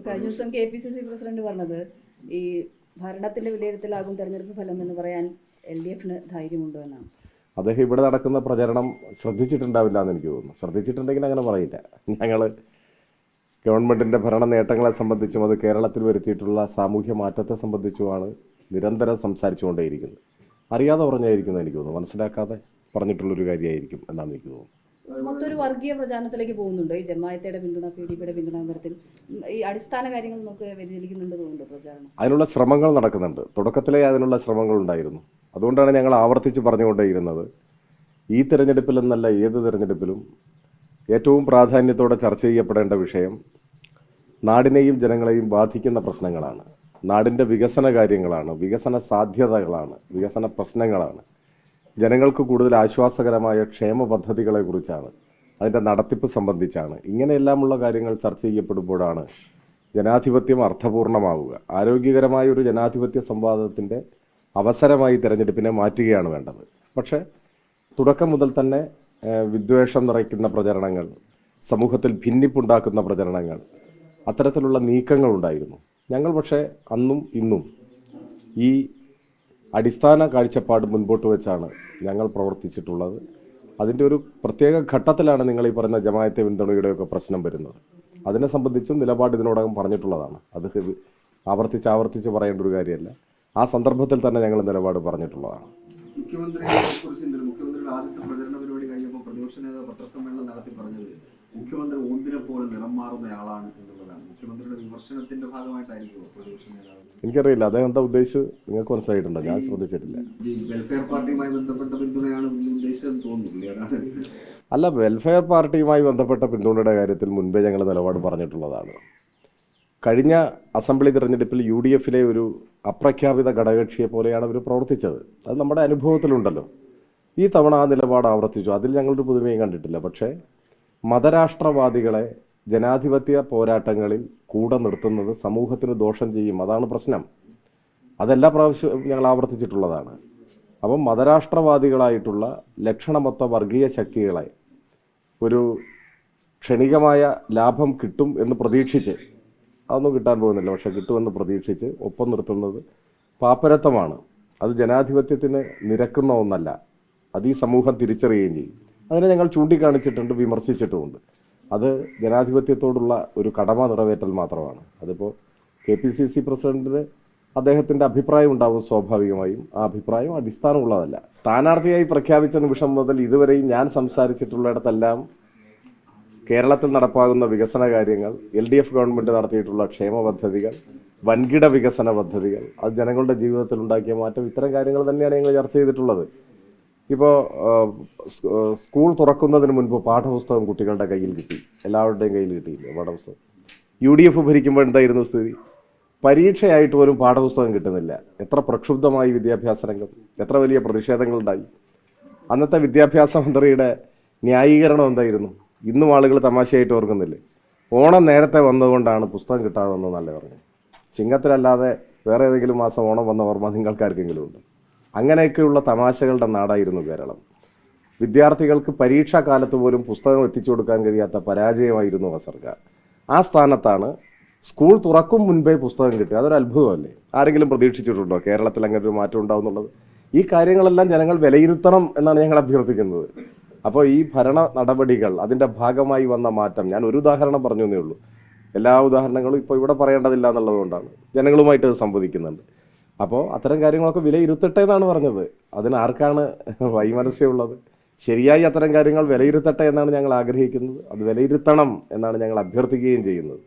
കഴിഞ്ഞ ദിവസം K P C C president പറഞ്ഞത് ഈ ഭരണത്തിന്റെ വിലയിരുത്തലാകും തെരഞ്ഞെടുപ്പ് ഫലം എന്ന് പറയാൻ എൽ ഡി എഫിന് ധൈര്യമുണ്ടോ എന്നാണ്. അദ്ദേഹം ഇവിടെ നടക്കുന്ന പ്രചരണം ശ്രദ്ധിച്ചിട്ടുണ്ടാവില്ല എന്ന് എനിക്ക് തോന്നുന്നു. ശ്രദ്ധിച്ചിട്ടുണ്ടെങ്കിൽ അങ്ങനെ പറയില്ല. ഞങ്ങൾ ഗവൺമെന്റിന്റെ ഭരണ നേട്ടങ്ങളെ സംബന്ധിച്ചും അത് കേരളത്തിൽ വരുത്തിയിട്ടുള്ള സാമൂഹ്യ മാറ്റത്തെ സംബന്ധിച്ചുമാണ് നിരന്തരം സംസാരിച്ചുകൊണ്ടേയിരിക്കുന്നത്. അറിയാതെ പറഞ്ഞായിരിക്കും എനിക്ക് തോന്നുന്നു. മനസ്സിലാക്കാതെ പറഞ്ഞിട്ടുള്ളൊരു കാര്യമായിരിക്കും എന്നാണ് എനിക്ക് തോന്നുന്നത്. മൊത്തം ഒരു വർഗീയ പ്രചാരണത്തിലേക്ക് പോകുന്നുണ്ട്. ഈ ജമായത്തയുടെ പിന്തുണ പി ഡി പിയുടെ പിന്തുണ തരത്തിൽ ഈ അടിസ്ഥാന കാര്യങ്ങൾ നമുക്ക് വ്യതിചലിക്കുന്നുണ്ട് തോന്നുന്നുണ്ട് പ്രചാരണം. അതിനുള്ള ശ്രമങ്ങൾ നടക്കുന്നുണ്ട്. തുടക്കത്തിലെ അതിനുള്ള ശ്രമങ്ങൾ ഉണ്ടായിരുന്നു. അതുകൊണ്ടാണ് ഞങ്ങൾ ആവർത്തിച്ച് പറഞ്ഞുകൊണ്ടേയിരുന്നത്. ഈ തിരഞ്ഞെടുപ്പിൽ എന്നല്ല ഏത് തിരഞ്ഞെടുപ്പിലും ഏറ്റവും പ്രാധാന്യത്തോടെ ചർച്ച ചെയ്യപ്പെടേണ്ട വിഷയം നാടിനെയും ജനങ്ങളെയും ബാധിക്കുന്ന പ്രശ്നങ്ങളാണ്. നാടിന്റെ വികസന കാര്യങ്ങളാണ് വികസന സാധ്യതകളാണ് വികസന പ്രശ്നങ്ങളാണ്. ജനങ്ങൾക്ക് കൂടുതൽ ആശ്വാസകരമായ ക്ഷേമ പദ്ധതികളെക്കുറിച്ചാണ്. അതിന്റെ നടത്തിപ്പ് സംബന്ധിച്ചാണ്. ഇങ്ങനെയെല്ലാമുള്ള കാര്യങ്ങൾ ചർച്ച ചെയ്യപ്പെടുമ്പോഴാണ് ജനാധിപത്യം അർത്ഥപൂർണമാവുക. ആരോഗ്യകരമായ ഒരു ജനാധിപത്യ സംവാദത്തിന്റെ അവസരമായി തിരഞ്ഞെടുപ്പിനെ മാറ്റുകയാണ് വേണ്ടത്. പക്ഷേ തുടക്കം മുതൽ തന്നെ വിദ്വേഷം നിറയ്ക്കുന്ന പ്രചരണങ്ങൾ സമൂഹത്തിൽ ഭിന്നിപ്പുണ്ടാക്കുന്ന പ്രചരണങ്ങൾ അത്തരത്തിലുള്ള നീക്കങ്ങൾ ഉണ്ടായിരുന്നു ഞങ്ങൾ പക്ഷേ അന്നും ഇന്നും ഈ അടിസ്ഥാന കാഴ്ചപ്പാട് മുൻപോട്ട് വെച്ചാണ് ഞങ്ങൾ പ്രവർത്തിച്ചിട്ടുള്ളത്. അതിന്റെ ഒരു പ്രത്യേക ഘട്ടത്തിലാണ് നിങ്ങൾ ഈ പറയുന്ന ജമായത്തെ പിന്തുണയുടെയൊക്കെ പ്രശ്നം വരുന്നത്. അതിനെ സംബന്ധിച്ചും നിലപാട് ഇതിനോടകം പറഞ്ഞിട്ടുള്ളതാണ്. അത് ആവർത്തിച്ച് ആവർത്തിച്ച് പറയേണ്ട ഒരു കാര്യമല്ല. ആ സന്ദർഭത്തിൽ തന്നെ ഞങ്ങൾ നിലപാട് പറഞ്ഞിട്ടുള്ളതാണ്. മുഖ്യമന്ത്രി ഓന്തിനെ പോലെ നിറം മാറുന്നയാളാണ് എന്നുള്ളതാണ്. മുഖ്യമന്ത്രിയുടെ വിമർശനത്തിന്റെ ഭാഗമായിട്ടായിരിക്കും പ്രതിപക്ഷ നേതാവ്? എനിക്കറിയില്ല. അദ്ദേഹം എന്താ ഉദ്ദേശിച്ച് നിങ്ങൾക്ക് മനസ്സിലായിട്ടുണ്ടോ? ഞാൻ ശ്രദ്ധിച്ചിട്ടില്ല. വെൽഫെയർ പാർട്ടിയുമായി ബന്ധപ്പെട്ട പിന്തുണയാണ് ഉദ്ദേശിച്ചതെന്ന് അല്ല വെൽഫെയർ പാർട്ടിയുമായി ബന്ധപ്പെട്ട പിന്തുണയുടെ കാര്യത്തിൽ മുൻപേ ഞങ്ങൾ നിലപാട് പറഞ്ഞിട്ടുള്ളതാണ്. കഴിഞ്ഞ അസംബ്ലി തിരഞ്ഞെടുപ്പിൽ യു ഡി എഫിലെ ഒരു അപ്രഖ്യാപിത ഘടകകക്ഷിയെ പോലെയാണ് അവർ പ്രവർത്തിച്ചത്. അത് നമ്മുടെ അനുഭവത്തിലുണ്ടല്ലോ. ഈ തവണ ആ നിലപാട് ആവർത്തിച്ചു. അതിൽ ഞങ്ങളൊരു പുതുമയും കണ്ടിട്ടില്ല. പക്ഷേ മതരാഷ്ട്രവാദികളെ ജനാധിപത്യ പോരാട്ടങ്ങളിൽ കൂടെ നിർത്തുന്നത് സമൂഹത്തിന് ദോഷം ചെയ്യും. അതാണ് പ്രശ്നം. അതെല്ലാ പ്രാവശ്യവും ഞങ്ങൾ ആവർത്തിച്ചിട്ടുള്ളതാണ്. അപ്പം മതരാഷ്ട്രവാദികളായിട്ടുള്ള ലക്ഷണമൊത്ത വർഗീയ ശക്തികളെ ഒരു ക്ഷണികമായ ലാഭം കിട്ടും എന്ന് പ്രതീക്ഷിച്ച് അതൊന്നും കിട്ടാൻ പോകുന്നില്ല പക്ഷെ കിട്ടുമെന്ന് പ്രതീക്ഷിച്ച് ഒപ്പം നിർത്തുന്നത് പാപ്പരത്വമാണ്. അത് ജനാധിപത്യത്തിന് നിരക്കുന്ന ഒന്നല്ല. അത് ഈ സമൂഹം തിരിച്ചറിയുകയും ചെയ്യും. അതിനെ ഞങ്ങൾ ചൂണ്ടിക്കാണിച്ചിട്ടുണ്ട് വിമർശിച്ചിട്ടുമുണ്ട്. അത് ജനാധിപത്യത്തോടുള്ള ഒരു കടമ നിറവേറ്റൽ മാത്രമാണ്. അതിപ്പോൾ കെ പി സി സി പ്രസിഡന്റിന് അദ്ദേഹത്തിന്റെ അഭിപ്രായം ഉണ്ടാവും സ്വാഭാവികമായും. ആ അഭിപ്രായം അടിസ്ഥാനമുള്ളതല്ല. സ്ഥാനാർത്ഥിയായി പ്രഖ്യാപിച്ച നിമിഷം മുതൽ ഇതുവരെയും ഞാൻ സംസാരിച്ചിട്ടുള്ളിടത്തെല്ലാം കേരളത്തിൽ നടപ്പാകുന്ന വികസന കാര്യങ്ങൾ എൽ ഡി എഫ് ഗവൺമെന്റ് നടത്തിയിട്ടുള്ള ക്ഷേമ പദ്ധതികൾ വൻകിട വികസന പദ്ധതികൾ അത് ജനങ്ങളുടെ ജീവിതത്തിൽ ഉണ്ടാക്കിയ മാറ്റം ഇത്തരം കാര്യങ്ങൾ തന്നെയാണ് ഞങ്ങൾ ചർച്ച ചെയ്തിട്ടുള്ളത്. ഇപ്പോൾ സ്കൂൾ തുറക്കുന്നതിന് മുൻപ് പാഠപുസ്തകം കുട്ടികളുടെ കയ്യിൽ കിട്ടി. എല്ലാവരുടെയും കയ്യിൽ കിട്ടിയില്ലേ പാഠപുസ്തകം? യു ഡി എഫ് ഭരിക്കുമ്പോൾ എന്തായിരുന്നു സ്ഥിതി? പരീക്ഷയായിട്ട് പോലും പാഠപുസ്തകം കിട്ടുന്നില്ല. എത്ര പ്രക്ഷുബ്ധമായി വിദ്യാഭ്യാസ രംഗം എത്ര വലിയ പ്രതിഷേധങ്ങളുണ്ടായി അന്നത്തെ വിദ്യാഭ്യാസ മന്ത്രിയുടെ ന്യായീകരണം എന്തായിരുന്നു? ഇന്നും ആളുകൾ തമാശയായിട്ട് ഓർക്കുന്നില്ലേ? ഓണം നേരത്തെ വന്നതുകൊണ്ടാണ് പുസ്തകം കിട്ടാതെ നല്ല പറഞ്ഞു. ചിങ്ങത്തിലല്ലാതെ വേറെ ഏതെങ്കിലും മാസം ഓണം വന്ന ഓർമ്മ നിങ്ങൾക്കാർക്കെങ്കിലും ഉണ്ട്? അങ്ങനെയൊക്കെയുള്ള തമാശകളുടെ നാടായിരുന്നു കേരളം. വിദ്യാർത്ഥികൾക്ക് പരീക്ഷാ കാലത്ത് പോലും പുസ്തകം എത്തിച്ചു കൊടുക്കാൻ കഴിയാത്ത പരാജയമായിരുന്നു ആ സർക്കാർ ആ സ്ഥാനത്താണ് സ്കൂൾ തുറക്കും മുൻപേ പുസ്തകം കിട്ടുക അതൊരു അത്ഭുതമല്ലേ? ആരെങ്കിലും പ്രതീക്ഷിച്ചിട്ടുണ്ടോ കേരളത്തിൽ അങ്ങനെ ഒരു മാറ്റം ഉണ്ടാവും എന്നുള്ളത്? ഈ കാര്യങ്ങളെല്ലാം ജനങ്ങൾ വിലയിരുത്തണം എന്നാണ് ഞങ്ങൾ അഭ്യർത്ഥിക്കുന്നത്. അപ്പോൾ ഈ ഭരണ നടപടികൾ അതിന്റെ ഭാഗമായി വന്ന മാറ്റം ഞാൻ ഒരു ഉദാഹരണം പറഞ്ഞു എന്നേ ഉള്ളൂ. എല്ലാ ഉദാഹരണങ്ങളും ഇപ്പോൾ ഇവിടെ പറയേണ്ടതില്ല എന്നുള്ളതുകൊണ്ടാണ്. ജനങ്ങളുമായിട്ട് സംവദിക്കുന്നുണ്ട്. അപ്പോൾ അത്തരം കാര്യങ്ങളൊക്കെ വിലയിരുത്തട്ടെ എന്നാണ് പറഞ്ഞത്. അതിന് ആർക്കാണ് വൈമനസ്യമുള്ളത്? ശരിയായി അത്തരം കാര്യങ്ങൾ വിലയിരുത്തട്ടെ എന്നാണ് ഞങ്ങൾ ആഗ്രഹിക്കുന്നത്. അത് വിലയിരുത്തണം എന്നാണ് ഞങ്ങൾ അഭ്യർത്ഥിക്കുകയും ചെയ്യുന്നത്.